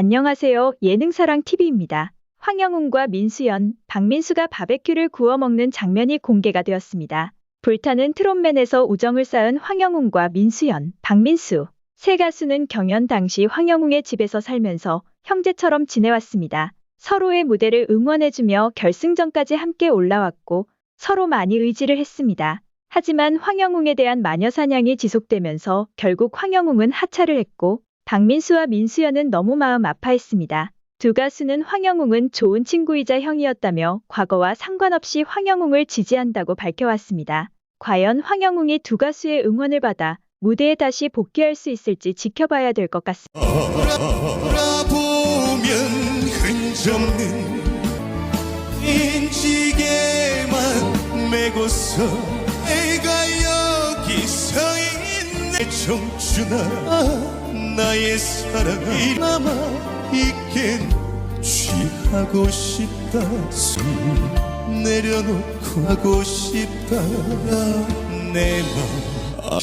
안녕하세요. 예능사랑 TV입니다. 황영웅과 민수연, 박민수가 바베큐를 구워 먹는 장면이 공개가 되었습니다. 불타는 트롯맨에서 우정을 쌓은 황영웅과 민수연, 박민수. 세 가수는 경연 당시 황영웅의 집에서 살면서 형제처럼 지내왔습니다. 서로의 무대를 응원해주며 결승전까지 함께 올라왔고 서로 많이 의지를 했습니다. 하지만 황영웅에 대한 마녀 사냥이 지속되면서 결국 황영웅은 하차를 했고 박민수와 민수연은 너무 마음 아파했습니다. 두 가수는 황영웅은 좋은 친구이자 형이었다며 과거와 상관없이 황영웅을 지지한다고 밝혀왔습니다. 과연 황영웅이 두 가수의 응원을 받아 무대에 다시 복귀할 수 있을지 지켜봐야 될 것 같습니다. 내가 여기 서 있네 청춘아 나의 사랑이 남아 있긴 취하고 싶다. 숨 내려놓고 하고 싶다. 내 맘